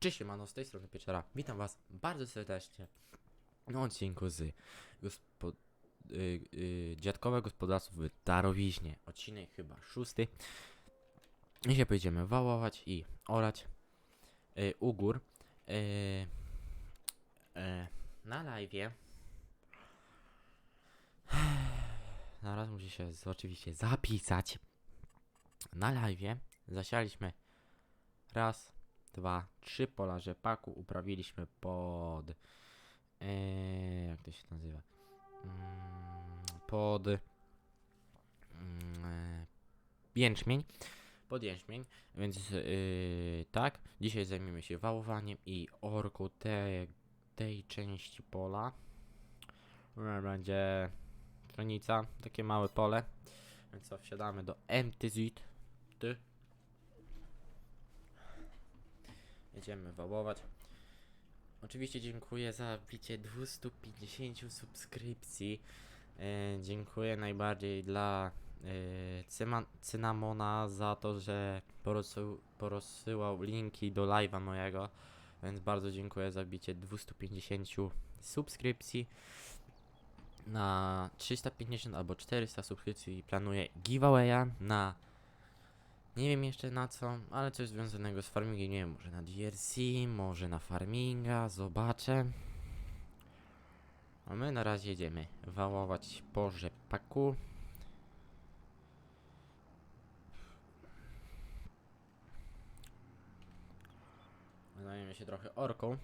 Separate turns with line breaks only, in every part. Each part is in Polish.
Cześć, mano, z tej strony Pieczera. Witam was bardzo serdecznie na odcinku z gospo, y, y, Dziadkowe Gospodarstwo w Darowiźnie. Odcinek chyba szósty. Dzisiaj będziemy wałować i orać y, u gór. Y, y, na live'ie. Zaraz musi się oczywiście zapisać. Na live'ie zasialiśmy raz, dwa, trzy pola rzepaku uprawiliśmy pod. Eee, jak to się nazywa? Mm, pod. Mm, e, jęczmień. Pod jęczmień. Więc yy, tak. Dzisiaj zajmiemy się wałowaniem i orką te, tej części pola. E, Będzie pszenica, takie małe pole. Więc wsiadamy do MTZ. Jedziemy wałować. Oczywiście dziękuję za wbicie 250 subskrypcji. E, dziękuję najbardziej dla e, Cynamona za to, że porozsył, porozsyłał linki do live'a mojego. Więc bardzo dziękuję za wbicie 250 subskrypcji. Na 350 albo 400 subskrypcji planuję giveawaya na nie wiem jeszcze na co, ale coś związanego z farmingiem, nie wiem, może na DRC, może na farminga, zobaczę. A my na razie jedziemy wałować po rzepaku. Się trochę orką.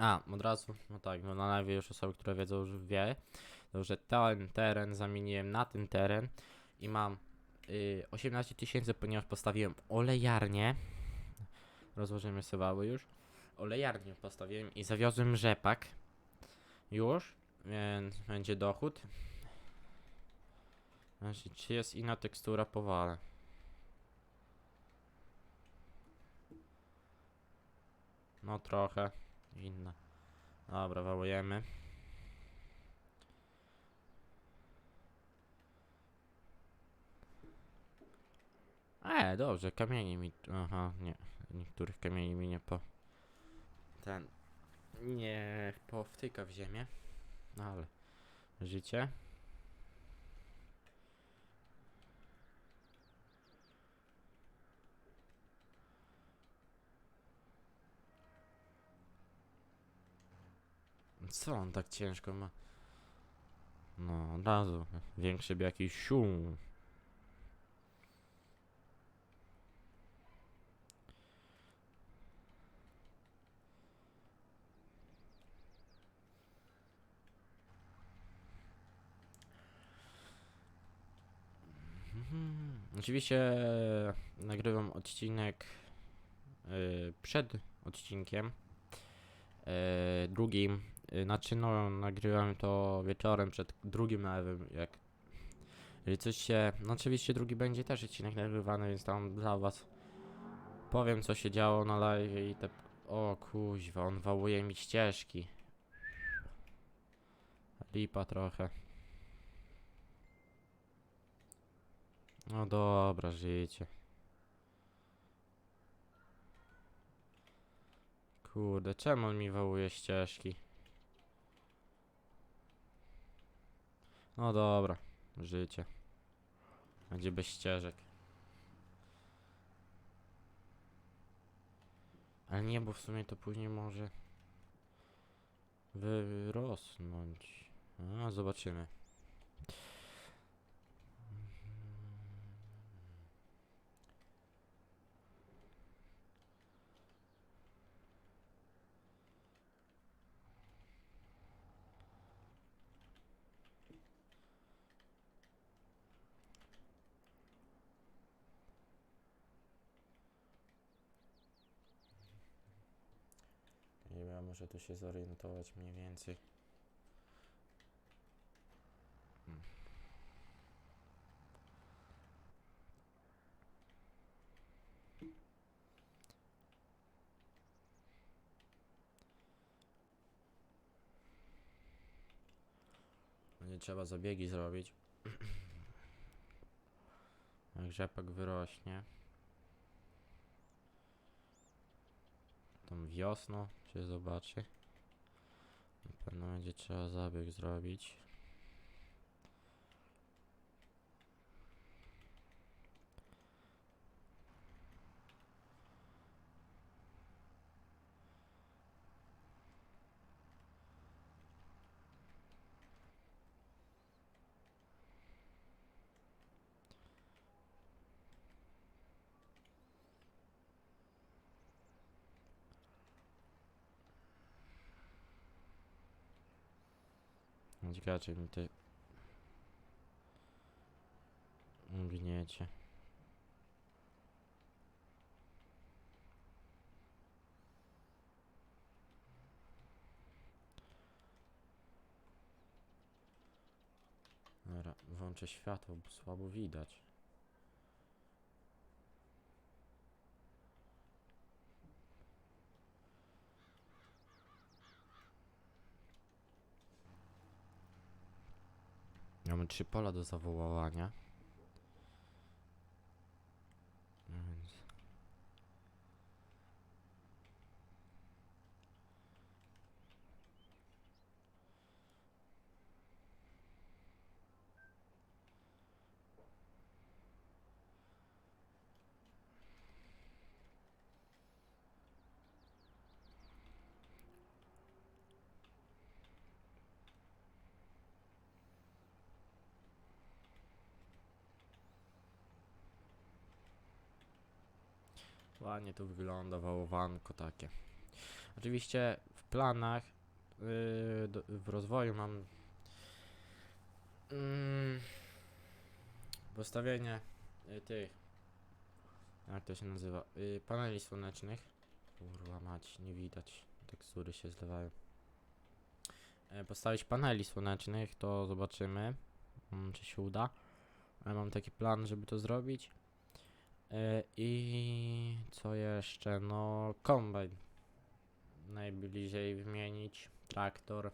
A, od razu, no tak, no na live już osoby, które wiedzą, już wie, że ten teren zamieniłem na ten teren i mam y, 18 tysięcy, ponieważ postawiłem olejarnię. Rozłożymy sobie już. Olejarnię postawiłem i zawiozłem rzepak. Już, więc będzie dochód. Znaczy, czy jest inna tekstura powale? No trochę inna. Dobra, wołujemy. E, dobrze, kamieni mi... Aha, nie. Niektórych kamieni mi nie po... Ten... Nie powtyka w ziemię. Ale... Życie. Co on tak ciężko ma? No, od razu. Większy by jakiś. Mhm. Oczywiście nagrywam odcinek y, przed odcinkiem e, drugim, e, znaczy no nagrywam to wieczorem przed drugim live'em, jak jeżeli coś się, no oczywiście drugi będzie też odcinek nagrywany, więc tam dla was powiem co się działo na live i te, o kuźwa, on wałuje mi ścieżki. Lipa trochę. No dobra, żyjcie. Kurde, czemu on mi wołuje ścieżki? No dobra, życie. Będzie bez ścieżek. Ale nie, bo w sumie to później może wyrosnąć. A, zobaczymy. Muszę tu się zorientować mniej więcej. Hmm. Będzie trzeba zabiegi zrobić. Jak rzepak wyrośnie. Tą wiosną się zobaczy. Na pewno będzie trzeba zabieg zrobić. Ciekawe, czy mi ty gniecie. Dobra, włączę światło, bo słabo widać. Mamy trzy pola do zawołania. Więc... Ładnie to wygląda, wołowanko takie. Oczywiście w planach yy, do, w rozwoju mam mm, postawienie y, tych jak to się nazywa? Y, paneli słonecznych. Kurwa mać, nie widać. Tekstury się zlewają. E, postawić paneli słonecznych, to zobaczymy, mm, czy się uda. Ale mam taki plan, żeby to zrobić. E, I co jeszcze? No, kombajn. Najbliżej wymienić. Traktor.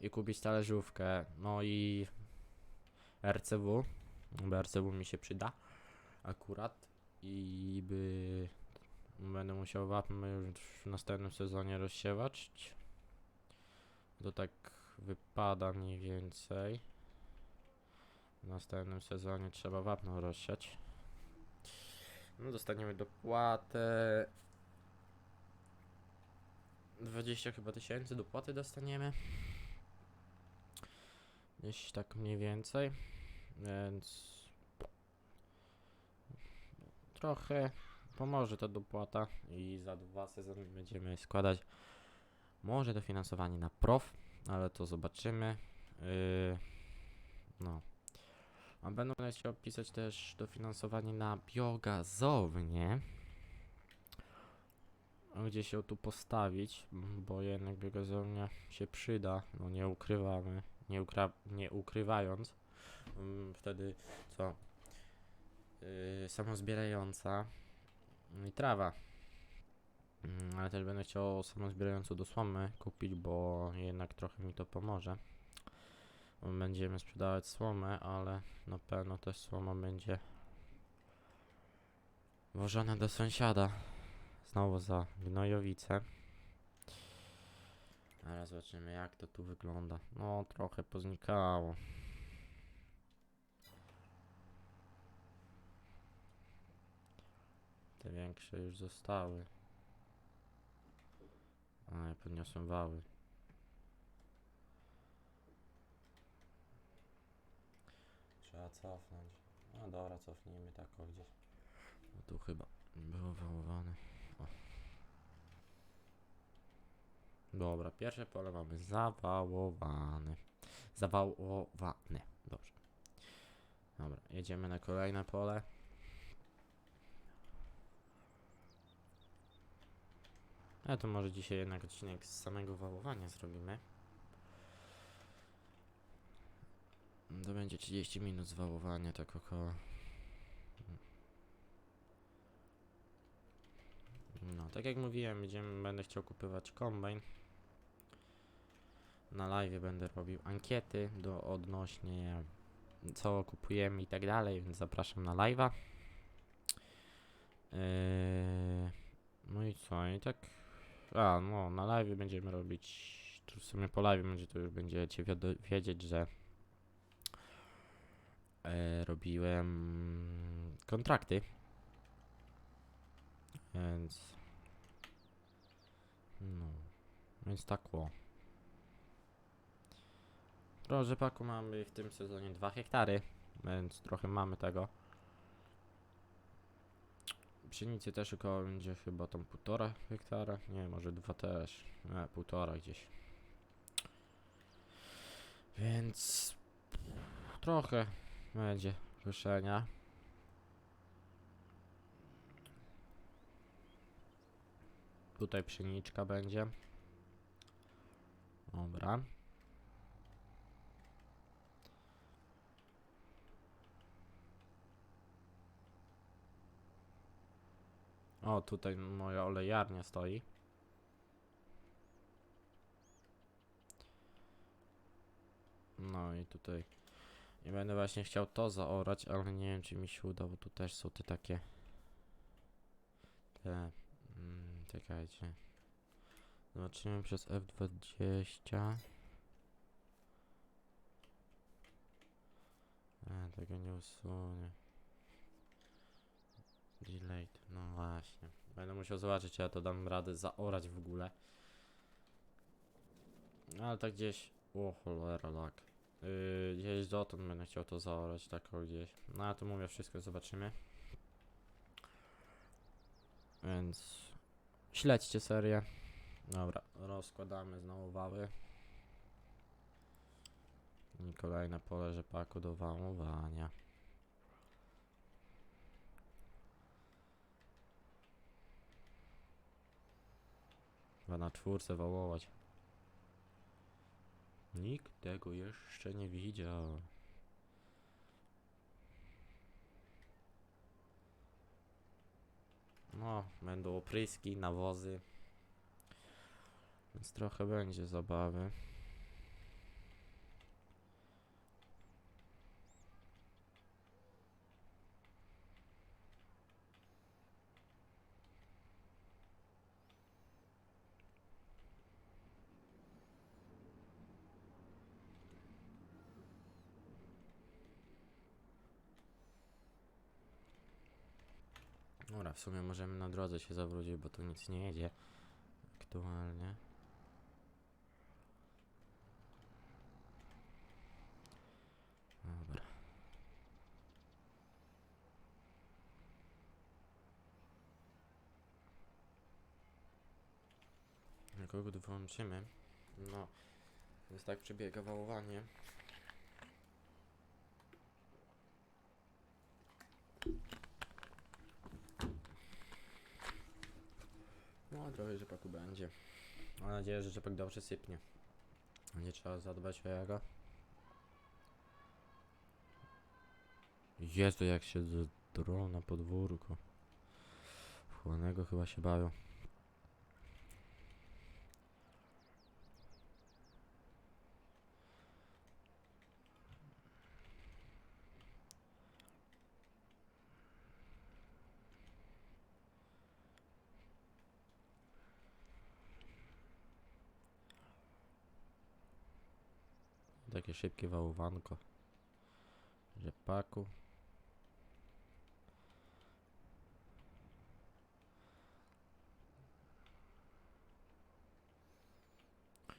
I kupić talerzówkę. No i RCW. Bo RCW mi się przyda. Akurat. I by. Będę musiał wapmy już w następnym sezonie rozsiewać. To tak wypada mniej więcej. W następnym sezonie trzeba wapno rozsiać. No dostaniemy dopłatę. 20 chyba tysięcy dopłaty dostaniemy. Gdzieś tak mniej więcej. Więc trochę pomoże ta dopłata i za dwa sezony będziemy składać może dofinansowanie na prof, ale to zobaczymy. Yy, no. A będą chciał opisać też dofinansowanie na biogazownię. Gdzie się tu postawić, bo jednak biogazownia się przyda, no nie ukrywamy, nie, ukra nie ukrywając. Mm, Wtedy co? Yy, samozbierająca i trawa. Mm, Ale też będę chciał samozbierającą do słomy kupić, bo jednak trochę mi to pomoże. Będziemy sprzedawać słomę, ale na pewno też słoma będzie wożona do sąsiada. Znowu za gnojowice. Ale zobaczymy jak to tu wygląda. No trochę poznikało. Te większe już zostały. A, ja podniosłem wały. Trzeba cofnąć. No dobra, cofnijmy tak o gdzieś. No tu chyba było wałowane. O. Dobra, pierwsze pole mamy zawałowane. Zawałowane. Dobrze. Dobra, jedziemy na kolejne pole. Ale to może dzisiaj jednak odcinek z samego wałowania zrobimy. To będzie 30 minut zwałowania, tak około. No, tak jak mówiłem, będziemy, będę chciał kupować kombajn. Na live będę robił ankiety do odnośnie co kupujemy i tak dalej, więc zapraszam na live'a. Eee, no i co? I tak. A, no, na live będziemy robić. Tu w sumie po live będzie to już będziecie wiedzieć, że e, robiłem kontrakty. Więc. No. Więc tak o. Pro rzepaku mamy w tym sezonie 2 hektary, więc trochę mamy tego. Pszenicy też około będzie chyba tam półtora hektara, nie może dwa też, nie, półtora gdzieś. Więc trochę będzie ruszenia. Tutaj pszeniczka będzie. Dobra. O, tutaj moja olejarnia stoi. No i tutaj. I będę właśnie chciał to zaorać, ale nie wiem czy mi się uda, bo tu też są te takie. Te. Mm, czekajcie. Zobaczymy przez F20. A, tego nie usunie. Delayed, no właśnie. Będę musiał zobaczyć, czy ja to dam radę zaorać w ogóle. Ale tak gdzieś... O cholera, lak. Yy, gdzieś dotąd będę chciał to zaorać, tak o gdzieś. No a tu mówię, wszystko zobaczymy. Więc... Śledźcie serię. Dobra, rozkładamy znowu wały. I kolejne pole rzepaku do wałowania. Chyba na czwórce wałować. Nikt tego jeszcze nie widział. No, będą opryski, nawozy. Więc trochę będzie zabawy. Dobra, w sumie możemy na drodze się zawrócić, bo tu nic nie jedzie aktualnie. Dobra. Jak go wyłączymy, no, jest tak przebiega wałowanie. Trochę rzepaku będzie. Mam nadzieję, że rzepak dobrze sypnie. Nie trzeba zadbać o jego. Jezu, jak się drą na podwórku. Chłonego chyba się bawią. Takie szybkie wałowanko. Rzepaku.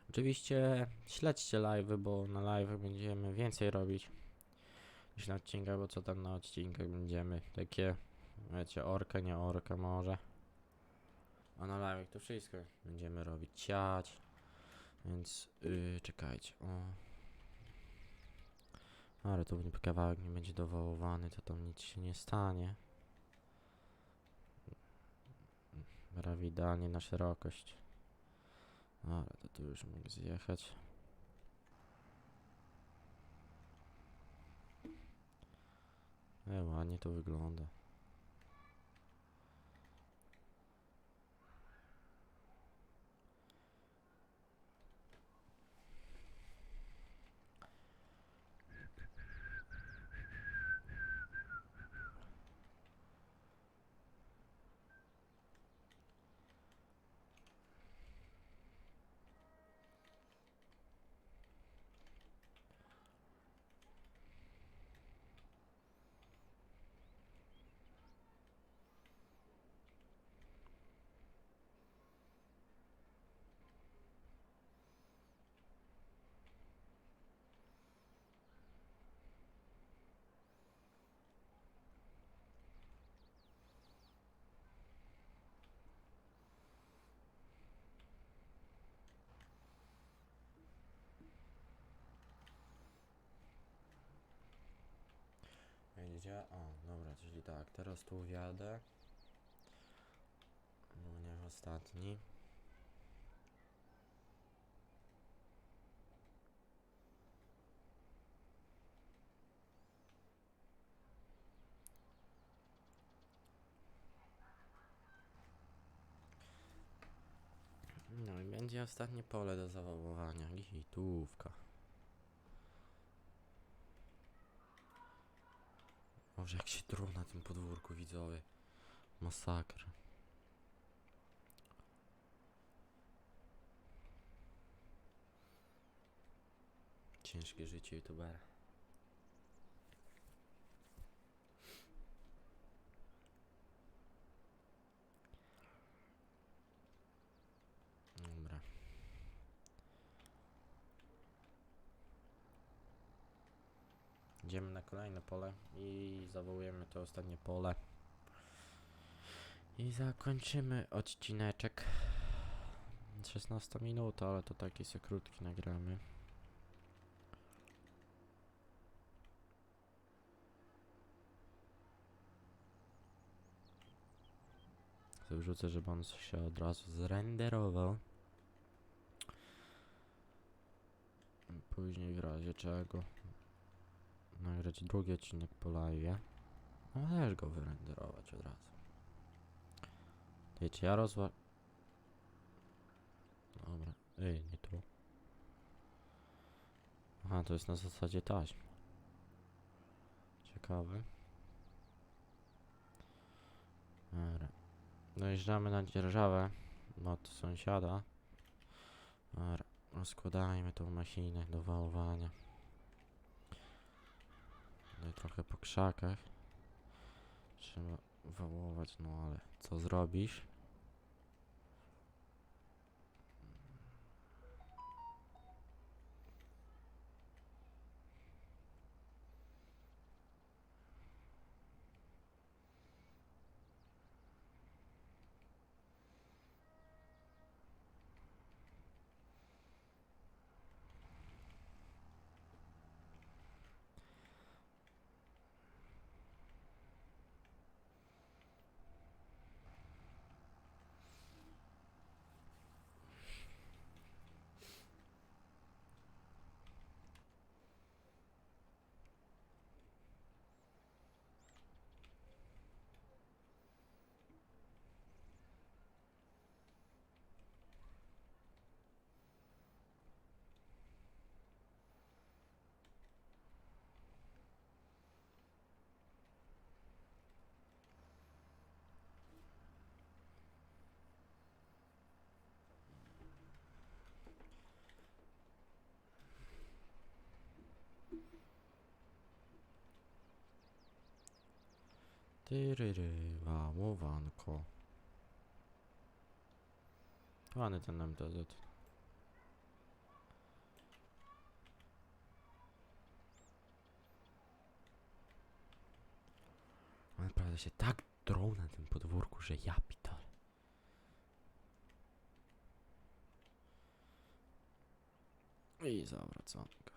Oczywiście śledźcie live'y, bo na live będziemy więcej robić niż na odcinkach, bo co tam na odcinkach będziemy takie, wiecie, orka, nie orka może. A na live to wszystko będziemy robić ciać, więc yy, czekajcie, o. Ale tu kawałek nie będzie dowołowany, to tam nic się nie stanie. Prawidalnie na szerokość. Ale to tu już mogę zjechać. E, ładnie to wygląda. Gdzie? O, dobra, czyli tak, teraz tu wjadę. No niech ostatni. No i będzie ostatnie pole do zawoływania. Gitówka. Może jak się drą na tym podwórku widzowie. Masakra. Ciężkie życie youtubera. Dobra. Idziemy na kolejne pole i zawołujemy to ostatnie pole. I zakończymy odcineczek. 16 minut, ale to taki sobie krótki nagramy. Wrzucę, żeby on się od razu zrenderował. Później w razie czego nagrać drugi odcinek po live. No też go wyrenderować od razu. Wiecie, ja rozwa... Dobra, ej, nie tu. Aha, to jest na zasadzie taśm. Ciekawe. Dobra. Dojeżdżamy na dzierżawę od sąsiada. Dobra, rozkładajmy tą machinę do wałowania. No i trochę po krzakach. Trzeba wałować, no ale co zrobisz? Tyryry, wałowanko. Ładny ten MTZ. Naprawdę się tak drą na tym podwórku, że ja pitole. I zawracanka. Znaczy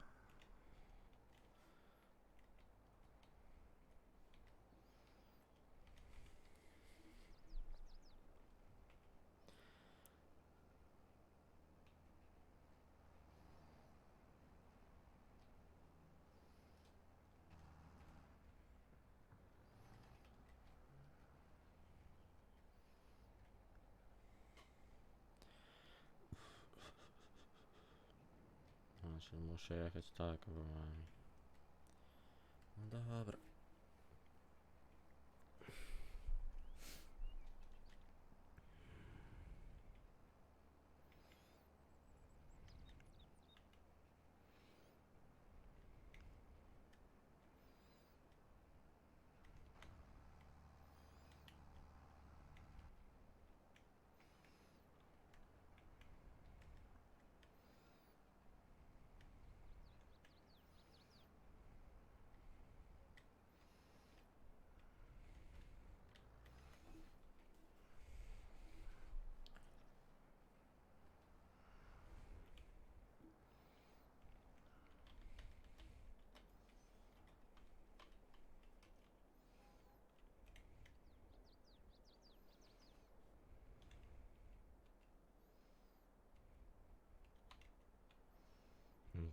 muszę jechać tak, bo mam... No dobra.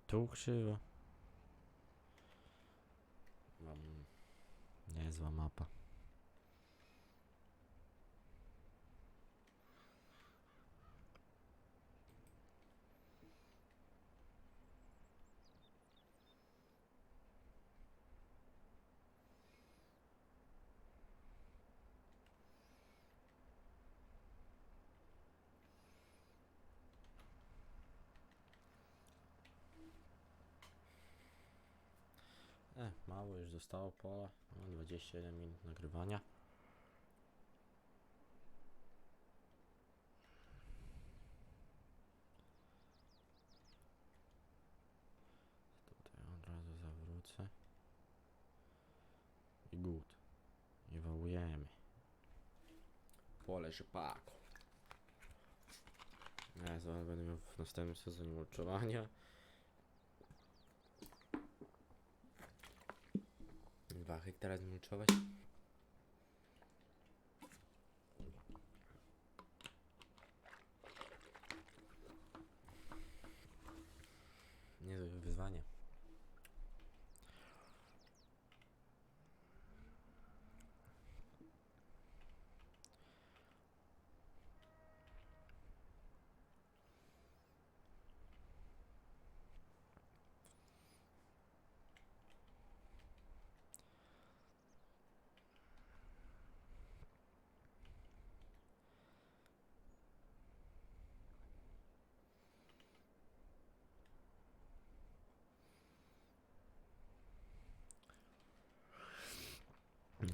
Tu krzywo. Mam niezła mapa. E, mało już zostało pola. No, 21 minut nagrywania. Tutaj od razu zawrócę. I gut. I wołujemy. Pole rzepaku. Ja będę miał w następnym sezonie mulczowania. 2 hektara zmulčovať.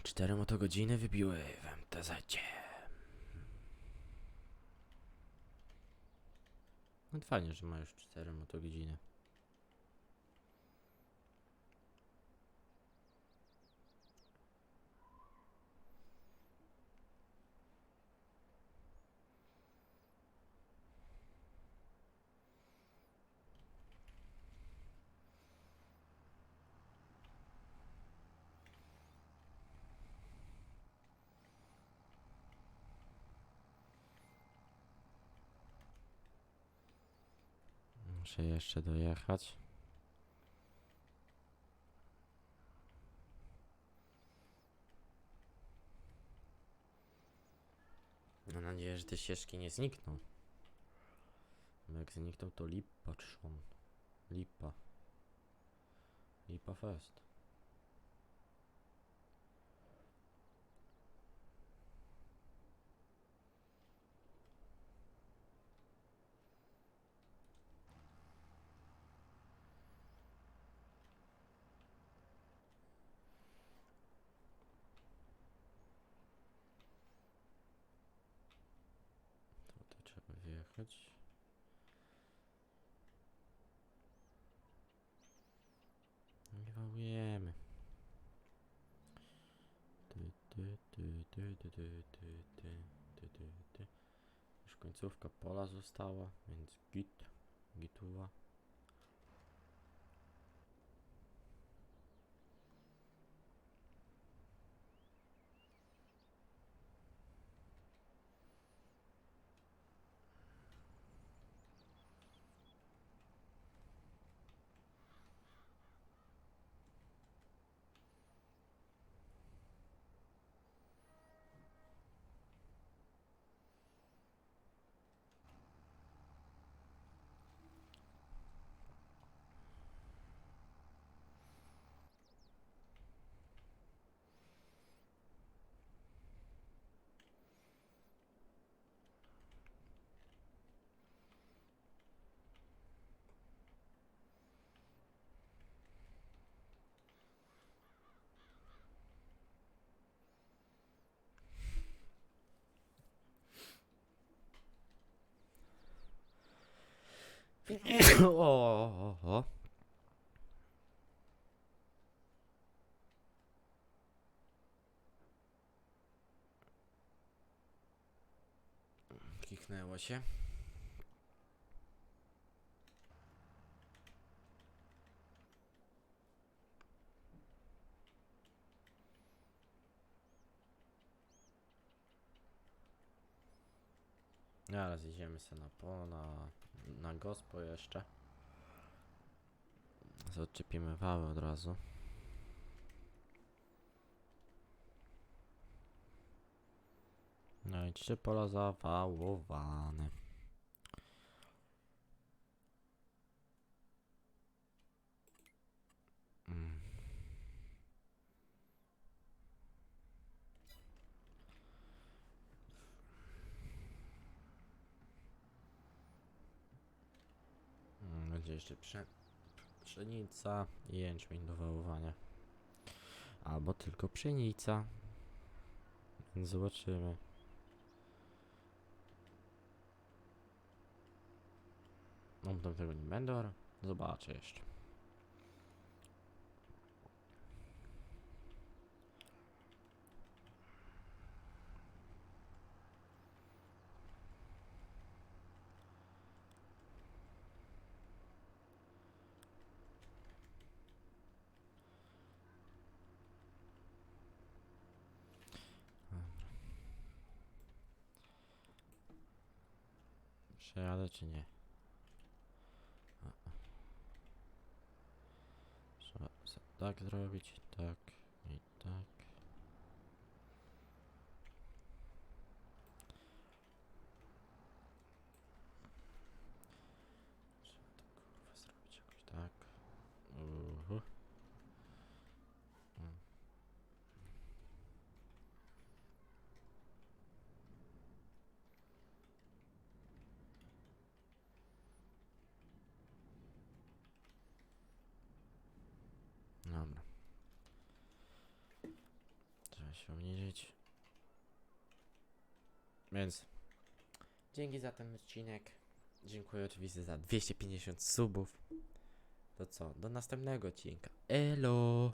Cztery motogodziny wybiły w mtz -cie. No fajnie, że ma już cztery motogodziny. Muszę jeszcze dojechać. Mam nadzieję, że te ścieżki nie znikną. Bo jak znikną, to lipa trzon. Lipa. Lipa fest. Ty, ty, ty, ty, ty, ty, ty. Już końcówka pola została, więc git, gituwa. o, o, o. Kiknęło się. Teraz idziemy sobie na pola, na gospo jeszcze. Zaczepimy wały od razu. No i trzy pola zawałowane. Będzie jeszcze prze, pszenica i jęczmień do wałowania. Albo tylko pszenica. Więc zobaczymy. No tam tego nie będę, zobaczę jeszcze. Przejadę czy nie? Trzeba tak zrobić, tak i tak. Trzeba to kurwa zrobić jakoś tak. Uhu. Mm. Dobra. Trzeba się obniżyć. Więc dzięki za ten odcinek. Dziękuję oczywiście za 250 subów. To co? Do następnego odcinka. Elo!